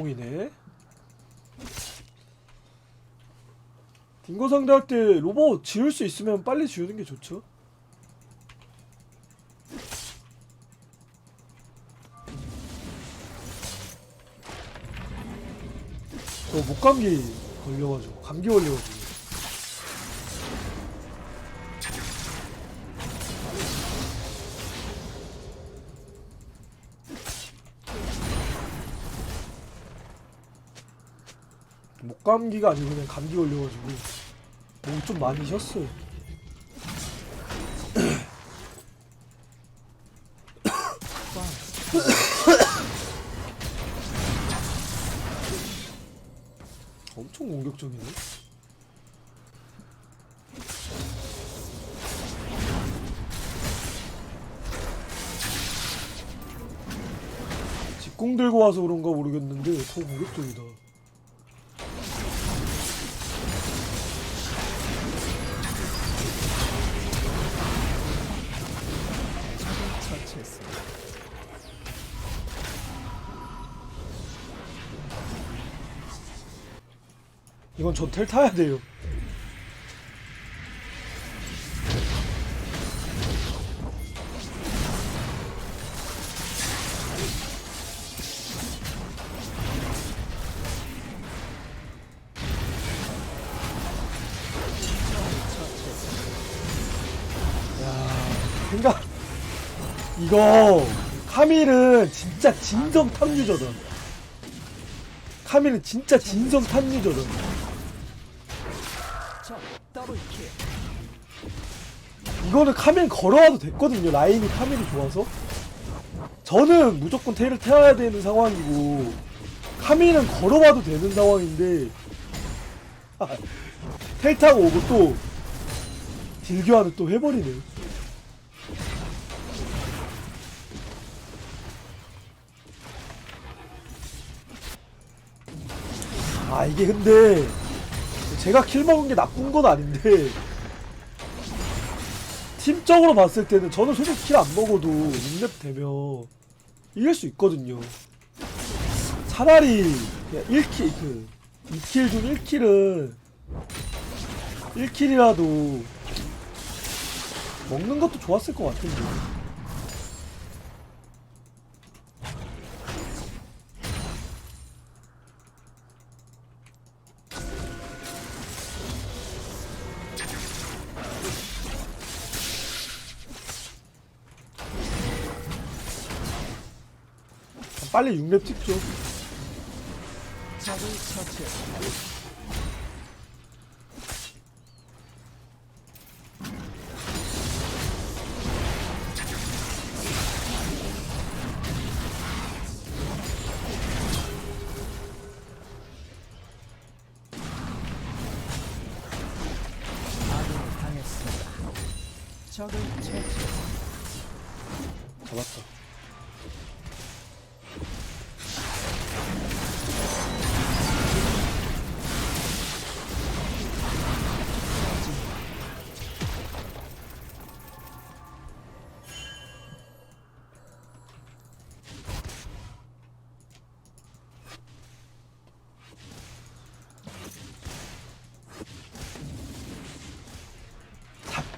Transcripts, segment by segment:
뒷공이네. 딩거 상대할 때 로봇 지울 수 있으면 빨리 지우는 게 좋죠. 저 목감기 걸려가지고 감기 걸려가지고 목감기가 아니고 그냥 감기 걸려가지고 몸 좀 많이 쉬었어요. 엄청 공격적이네. 직공 들고 와서 그런가 모르겠는데 더 공격적이다. 이건 전텔 타야 돼요. 이거 카밀은 진짜 진정 탐유저다. 카밀은 진짜 진정 탐유저다. 이거는 카밀 걸어와도 됐거든요. 라인이 카밀이 좋아서. 저는 무조건 테일을 태워야 되는 상황이고 카밀은 걸어와도 되는 상황인데 텔 타고 오고 또 딜교환을 또 해버리네. 아 이게 근데 제가 킬 먹은 게 나쁜 건 아닌데 팀적으로 봤을 때는 저는 솔직히 킬 안 먹어도 6렙 되면 이길 수 있거든요. 차라리 그냥 1킬, 그 2킬 중 1킬은 1킬이라도 먹는 것도 좋았을 것 같은데. 빨리 6렙 찍죠. 적을 처치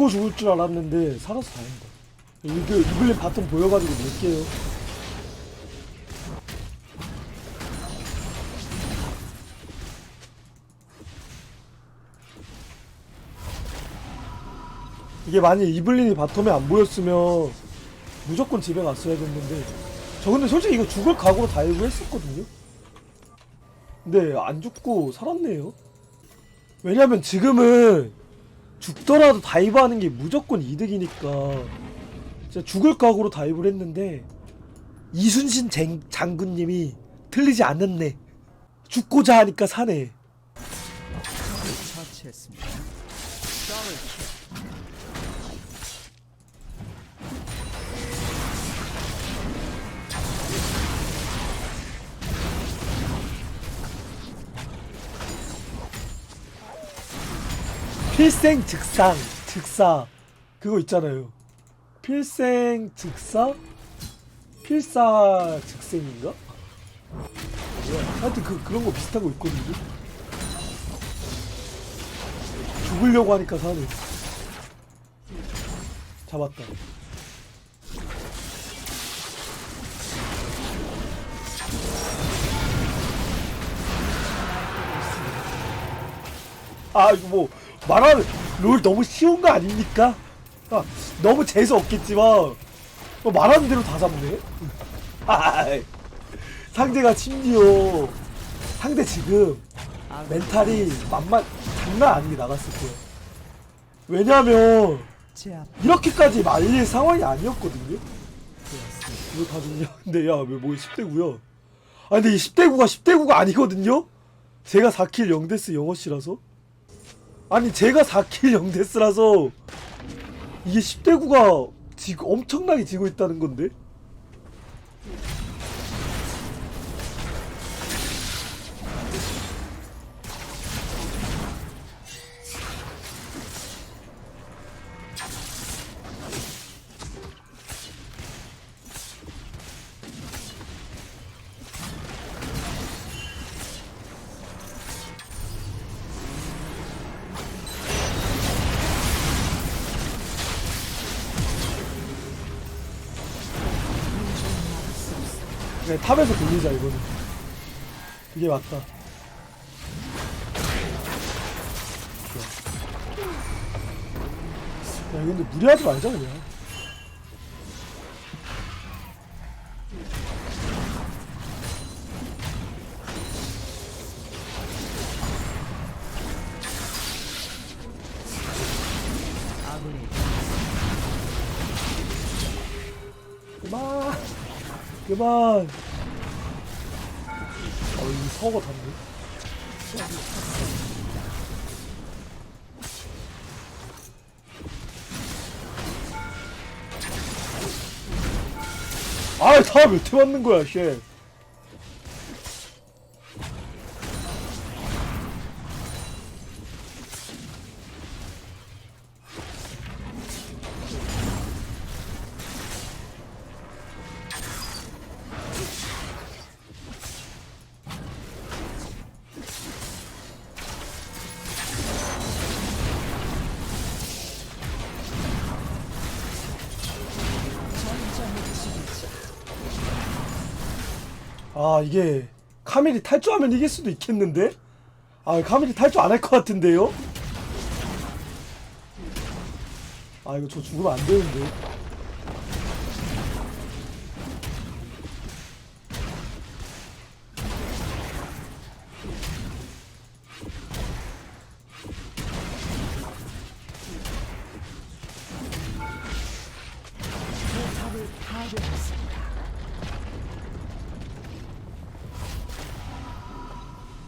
잡고 죽을 줄 알았는데 살아서 다행이다. 이거 이블린 바텀 보여가지고 밀게요. 이게 만약 이블린이 바텀에 안 보였으면 무조건 집에 갔어야 됐는데 저 근데 솔직히 이거 죽을 각오로 다이브 했었거든요. 근데 안 죽고 살았네요. 왜냐면 지금은 죽더라도 다이브하는 게 무조건 이득이니까 진짜 죽을 각오로 다이브를 했는데 이순신 쟁, 장군님이 틀리지 않았네 죽고자 하니까 사네 처치했습니다. 필생 즉상 즉사 그거 있잖아요 필생 즉사 필사 즉생인가? 하여튼 그, 그런 거 비슷한 거 있거든요. 죽으려고 하니까 사네. 잡았다. 아 이거 뭐 말하는 롤 너무 쉬운 거 아닙니까? 아, 너무 재수 없겠지만 어, 말하는 대로 다 잡네. 아이, 상대가 심지어 상대 지금 멘탈이 만만 장난 아니게 나갔을 거예요. 왜냐면 이렇게까지 말릴 상황이 아니었거든요. 이거 다 좋냐? 근데 야, 왜뭐 10대9야? 아, 근데 이 10대9가 10대9가 아니거든요? 제가 4킬 0데스 영어씨라서? 아니, 제가 4킬 0데스라서 이게 10대 9가 지금 엄청나게 지고 있다는 건데? 네, 탑에서 돌리자, 이거는. 그게 맞다. 야, 근데 무리하지 말자, 그냥. 그만 그만. 어 이 서거 탔네. 아이 다몇대 맞는 거야 쉣 아 이게 카밀이 탈주하면 이길 수도 있겠는데? 아 카밀이 탈주 안 할 것 같은데요? 아 이거 저 죽으면 안 되는데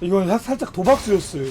이건 사- 살짝 도박수였어요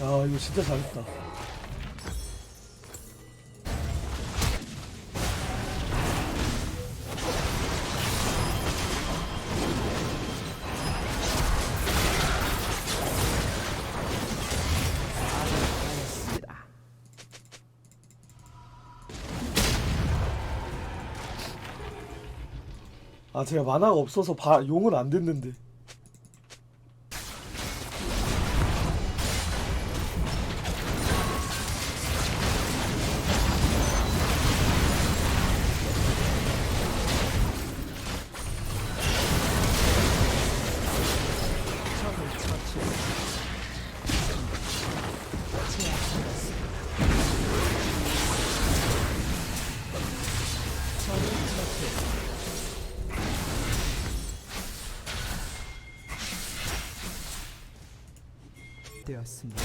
야 이거 진짜 잘했다. 아 제가 만화가 없어서 바, 용은 안 됐는데 파괴되었습니다.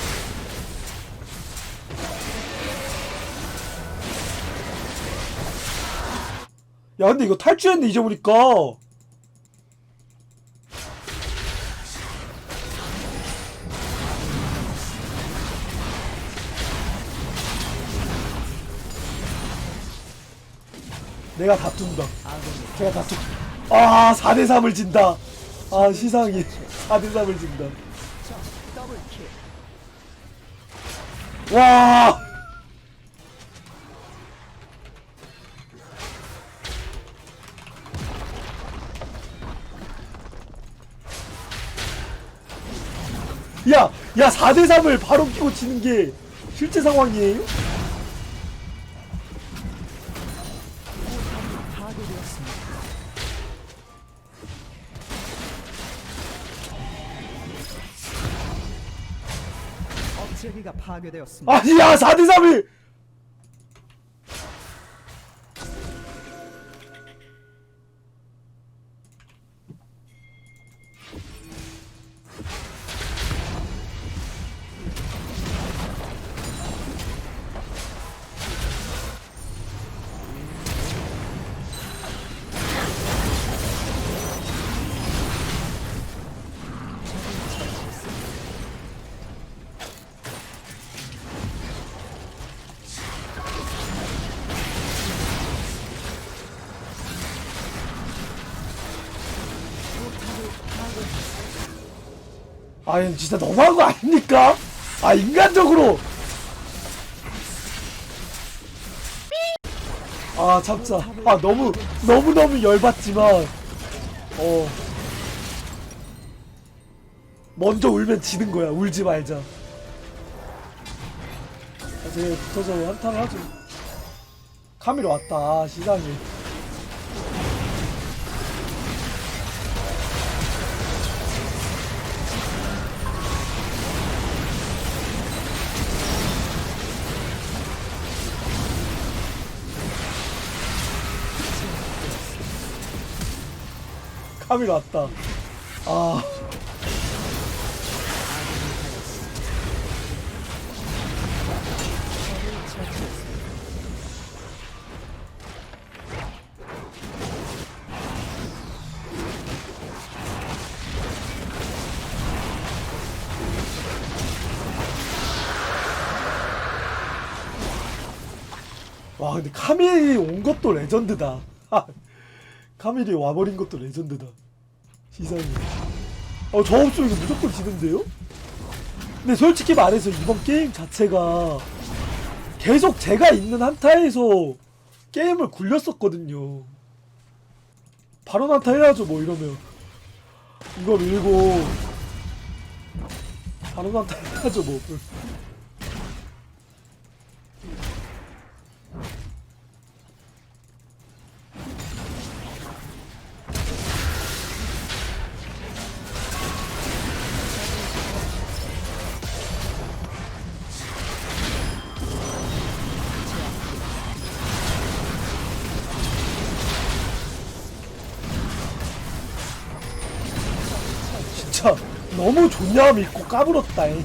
야 근데 이거 탈주했네 잊어보니까 내가 다툰다 제가 다툰 아 4대3을 진다 아 시상이 4대3을 진다. 와 야, 야, 4대3을 바로 끼고 치는 게 실제 상황이에요? 파괴되었습니다. 아니, 야, 4대3을! 아니, 진짜 너무한 거 아닙니까? 아, 인간적으로! 아, 참자. 아, 너무, 너무너무 열받지만, 어. 먼저 울면 지는 거야. 울지 말자. 아, 제 붙어서 한탄을 하죠. 카미로 왔다. 아, 시상이. 카미로 왔다. 아. 와 근데 카밀이 온 것도 레전드다. 카밀이 와버린 것도 레전드다. 시상이. 어, 저 없으면 이거 무조건 지는데요? 근데 솔직히 말해서 이번 게임 자체가 계속 제가 있는 한타에서 게임을 굴렸었거든요. 바로 한타 해야죠, 뭐 이러면. 이거 밀고, 바로 한타 해야죠, 뭐. 너무 존냐 믿고 까불었다. 잉.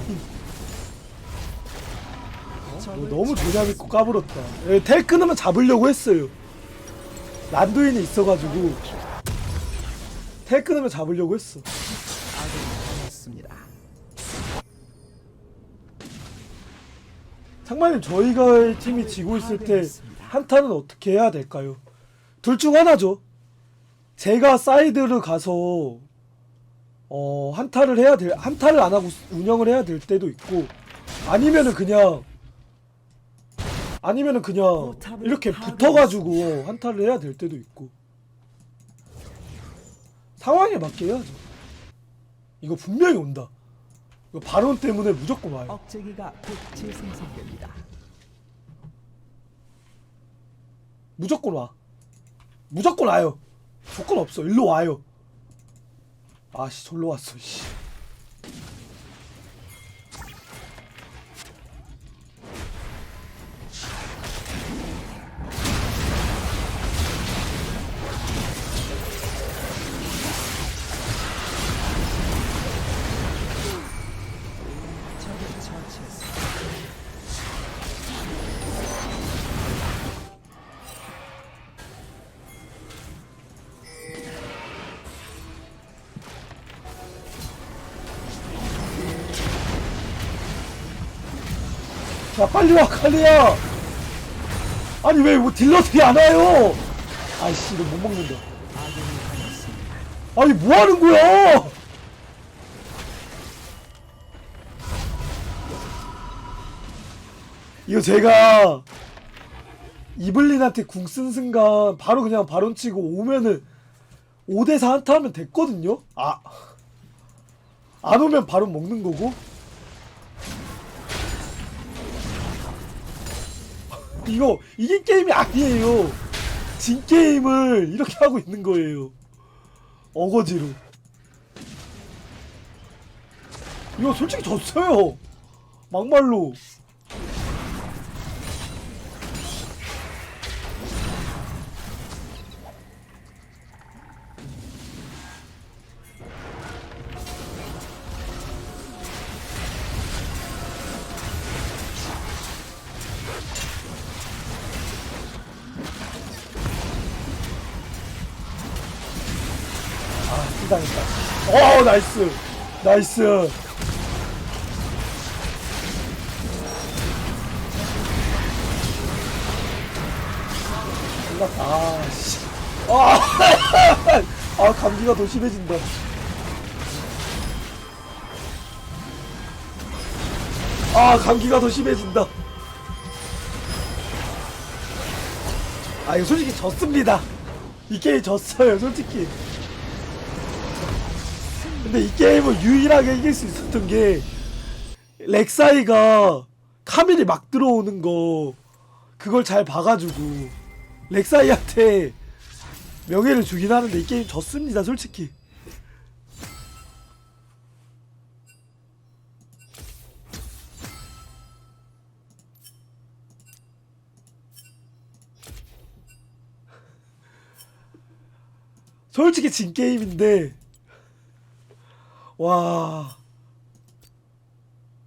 어? 너무 존냐 믿고 까불었다. 예, 텔 끊으면 잡으려고 했어요. 난도인이 있어가지고 텔 끊으면 잡으려고 했어. 상마님 저희가 팀이 지고 있을 때 한타는 어떻게 해야 될까요? 둘 중 하나죠. 제가 사이드를 가서 어 한타를 해야 될 한타를 안 하고 운영을 해야 될 때도 있고 아니면은 그냥 아니면은 그냥 이렇게 붙어가지고 한타를 해야 될 때도 있고 상황에 맞게 해야죠. 이거 분명히 온다. 이거 발언 때문에 무조건 와요. 무조건 와. 무조건 와요. 조건 없어. 일로 와요. 아씨, 절로 왔어. 씨. 야 빨리 와 칼리야. 아니 왜뭐 딜러들이 안 와요? 아이씨 이거 못 먹는다. 아니 뭐 하는 거야? 이거 제가 이블린한테 궁 쓴 순간 바로 그냥 바론 치고 오면은 5대4 한타 하면 됐거든요? 아 안 오면 바로 먹는 거고 이거 이게 게임이 아니에요. 진 게임을 이렇게 하고 있는 거예요. 어거지로. 이거 솔직히 졌어요. 막말로 당했다 어 나이스. 나이스. 아, 씨. 아, 아 감기가 더 심해진다. 아 감기가 더 심해진다. 아 이거 솔직히 졌습니다. 이 게임 졌어요 솔직히 근데 이 게임을 유일하게 이길 수 있었던 게 렉사이가 카밀이 막 들어오는 거 그걸 잘 봐가지고 렉사이한테 명예를 주긴 하는데 이 게임 졌습니다 솔직히. 솔직히 진 게임인데 와